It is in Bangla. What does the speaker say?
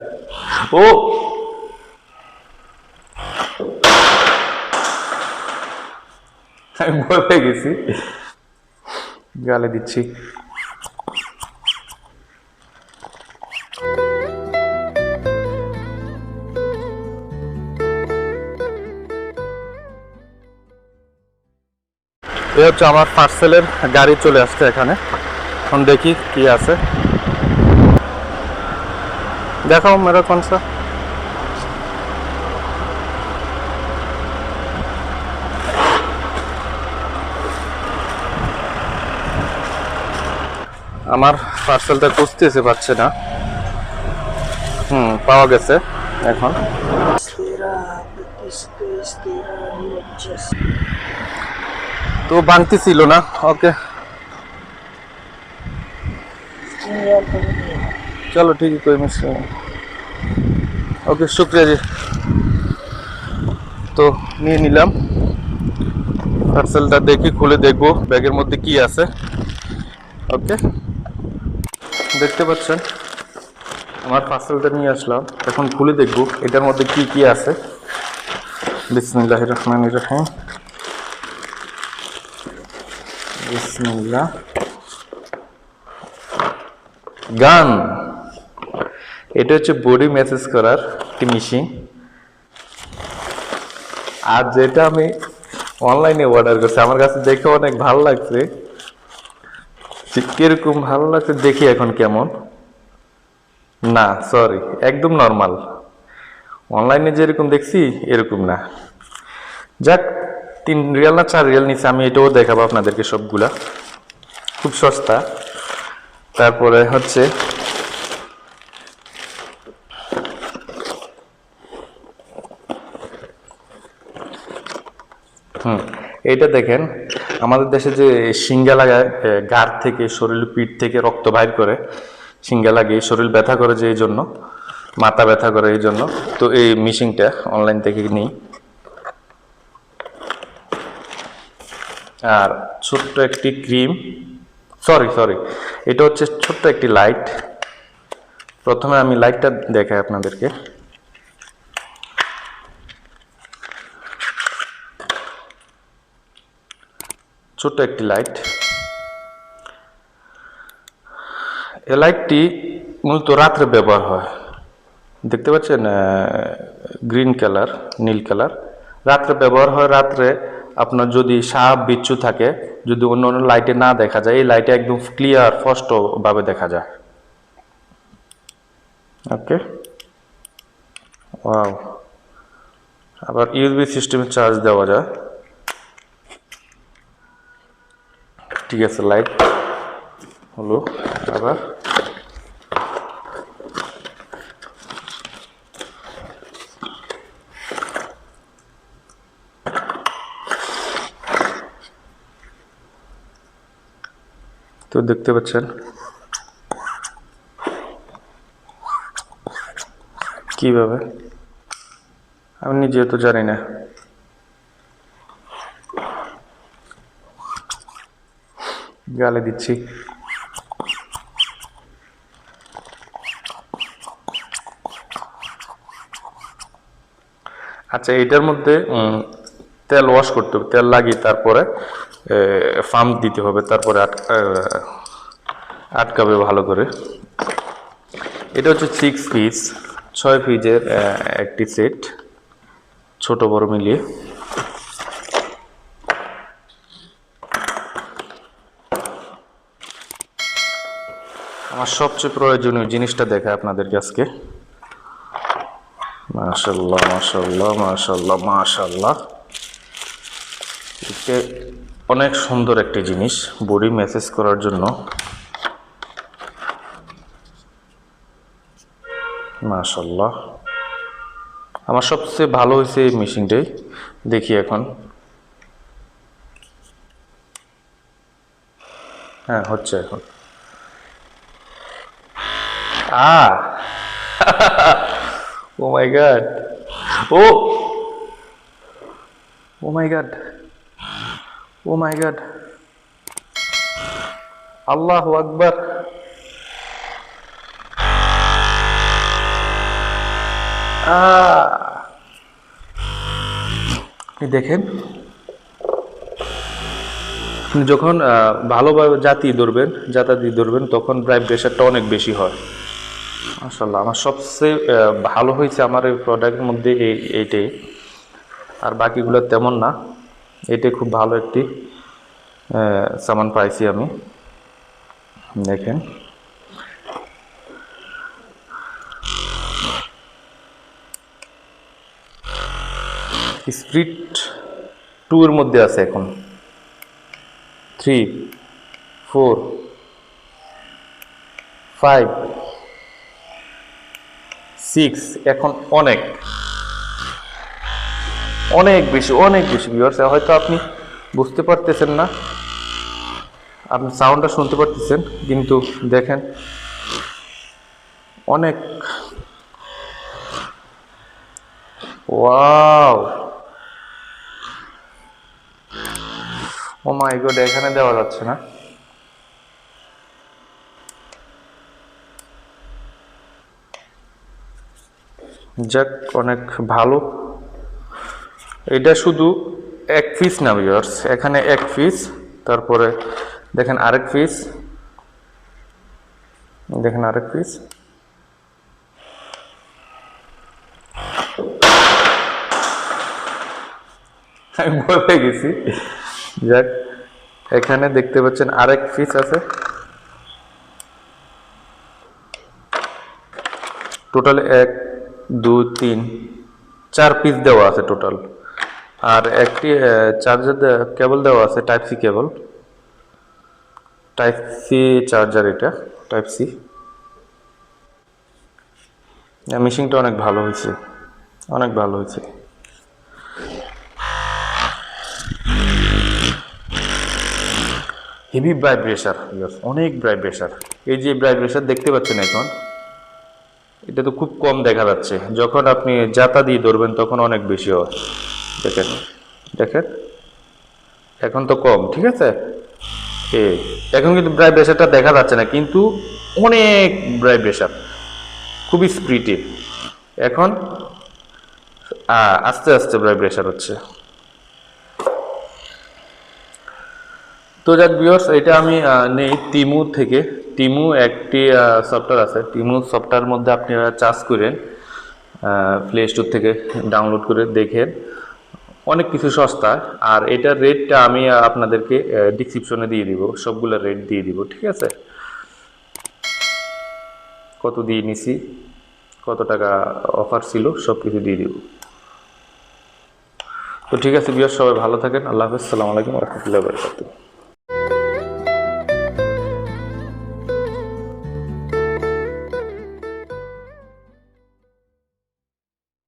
ও! পেয়ে গেছি। গালে দিচ্ছি। এই হচ্ছে আমার পার্সেলের গাড়ি চলে আসছে এখানে। এখন দেখি কি আছে। দেখাও মেরা কোন সা আমার পার্সেলটা খুঁজতেছে পাচ্ছে না হুম পাওয়া গেছে এখন তো ভাঙতি ছিল না ওকে चलो ठीक है कोई मसला नहीं ওকে, শুক্রিয়া জি। তো, নিয়ে নিলাম। পার্সেলটা দেখি, খুলে দেখব, ব্যাগের মধ্যে কি আছে। ওকে। দেখতে পাচ্ছেন, আমার পার্সেলটা নিয়ে আসলাম। এখন খুলে দেখব, এটার মধ্যে কি কি আছে। বিসমিল্লাহ রহমান রহিম। বিসমিল্লাহ। গান। এটা হচ্ছে বডি মেসেজ করার একটি মেশিন আর যেটা আমি অনলাইনে অর্ডার করছি, আমার কাছে দেখে অনেক ভালো লাগছে। কীরকম ভালো লাগছে, দেখি এখন কেমন। না সরি একদম নর্মাল অনলাইনে যেরকম দেখছি, এরকম না। যাক, তিন রিয়াল না চার রিয়াল নিচে, আমি এটাও দেখাবো আপনাদেরকে সবগুলা। খুব সস্তা। তারপরে হচ্ছে এইটা দেখেন, আমাদের দেশে যে শিঙ্গা লাগায় গাড় থেকে, শরীর পিঠ থেকে রক্ত বাইর করে শিঙ্গা লাগিয়ে শরীর ব্যথা করে যে এই জন্য, মাথা ব্যথা করে এই জন্য, তো এই মিশিংটা অনলাইন থেকে নিই। আর ছোট্ট একটি ক্রিম সরি সরি এটা হচ্ছে ছোট্ট একটি লাইট প্রথমে আমি লাইটটা দেখাই আপনাদেরকে। ছোট্ট একটি লাইট এই লাইটটি মূলত রাত্রে ব্যবহার হয়। দেখতে পাচ্ছেন গ্রিন কালার নীল কালার রাত্রে ব্যবহার হয়, রাত্রে আপনার যদি সাপ, বিচ্ছু থাকে, যদি অন্য অন্য লাইটে না দেখা যায়, এই লাইটে একদম ক্লিয়ার স্পষ্টভাবে দেখা যায়। ওকে আবার ইউএসবি সিস্টেমে চার্জ দেওয়া যায়। ঠিক আছে লাইট হলো আবার। তো দেখতে পাচ্ছেন কীভাবে? আমি নিজেও তো জানি না। গালে দিচ্ছি। আচ্ছা এটার মধ্যে তেল ওয়াশ করতে হবে। তেল লাগিয়ে তারপরে ফার্ম দিতে হবে। তারপরে আট- আহ, আটকাবে ভালো করে। এটা হচ্ছে সিক্স পিস ছয় পিসের একটি সেট ছোট বড় মিলিয়ে। আমার সবচেয়ে প্রয়োজনীয় জিনিসটা দেখায় আপনাদেরকে আজকে। মাশাল্লাহ মাশাল্লাহ মাশাল্লাহ মাশাল্লাহ এটা অনেক সুন্দর একটি জিনিস, বডি মেসেজ করার জন্য। মাশাল্লাহ আমার সবচেয়ে ভালো হয়েছে এই মেশিনটাই, দেখি এখন। হ্যাঁ হচ্ছে এখন। Ah. oh my god. Oh. Oh my god. Oh my god. Allahu Akbar. আহ! এই দেখেন যখন ভালোভাবে জাতি ধরবেন জাতাতি ধরবেন, তখন ব্রাইট প্রেশারটা অনেক বেশি হয় মাশাল্লাহ আমার সবচেয়ে ভালো হয়েছে আমার এই প্রোডাক্টের মধ্যে এই, এইটাই। আর বাকিগুলো তেমন না, এটাই খুব ভালো একটি সামান পাইছি আমি। দেখেন। স্প্রিট টু এর মধ্যে আছে এখন। থ্রি ফোর ফাইভ সিক্স এখন অনেক। অনেক বেশি অনেক বেশি ভিউয়ার্স হয়তো আপনি বুঝতে পারতেছেন না। আপনি সাউন্ডটা শুনতে পারতেছেন, কিন্তু দেখেন, অনেক। ওয়াও! ও মাই গড, এখানে দেওয়া যাচ্ছে না। যাক, অনেক ভালো। এটা শুধু এক পিস না ভিউয়ার্স এখানে এক পিস তারপরে দেখেন আরেক পিস দেখেন আরেক পিস আমি বলে গেছি। যাক, এখানে দেখতে পাচ্ছেন আরেক পিস আছে। টোটাল এক দুই, তিন, চার পিস দেওয়া আছে টোটাল আর একটি চার্জার কেবল দেওয়া আছে type C cable type C charger এটা টাইপ সি মেশিনটা অনেক ভালো হয়েছে, অনেক ভালো হয়েছে। হেভি ভাইব্রেশার অনেক ভাইব্রেশার এই যে ভাইব্রেশার দেখতে পাচ্ছেন এখন এটা তো খুব কম দেখা যাচ্ছে। যখন আপনি জাতা দিয়ে ধরবেন, তখন অনেক বেশি হয়। দেখেন দেখেন। এখন তো কম, ঠিক আছে? এই এখন কিন্তু ভাইব্রেশারটা দেখা যাচ্ছে না, কিন্তু অনেক ভাইব্রেশার খুবই স্প্রিটি এখন আস্তে আস্তে আস্তে ভাইব্রেশার হচ্ছে। তো যাক ভিউয়ার্স, এটা আমি নেই তিমুর থেকে। টিমু একটি সফটওয়্যার আছে। টিমু সফটওয়্যার মধ্যে আপনারা চার্জ করেন প্লে স্টোর থেকে ডাউনলোড করে দেখেন অনেক কিছু সস্তা। আর এটার রেটটা আমি আপনাদেরকে ডিসক্রিপশনে দিয়ে দিব। সবগুলো রেট দিয়ে দিব, ঠিক আছে? কত দিয়ে নিছি? কত টাকা অফার ছিল? সব কিছু দিয়ে দিব। তো ঠিক আছে বিয়ার সবাই ভালো থাকেন। আল্লাহ হাফেজ। সালামু আলাইকুম রহমতুল্লাহ বরকাতুহ।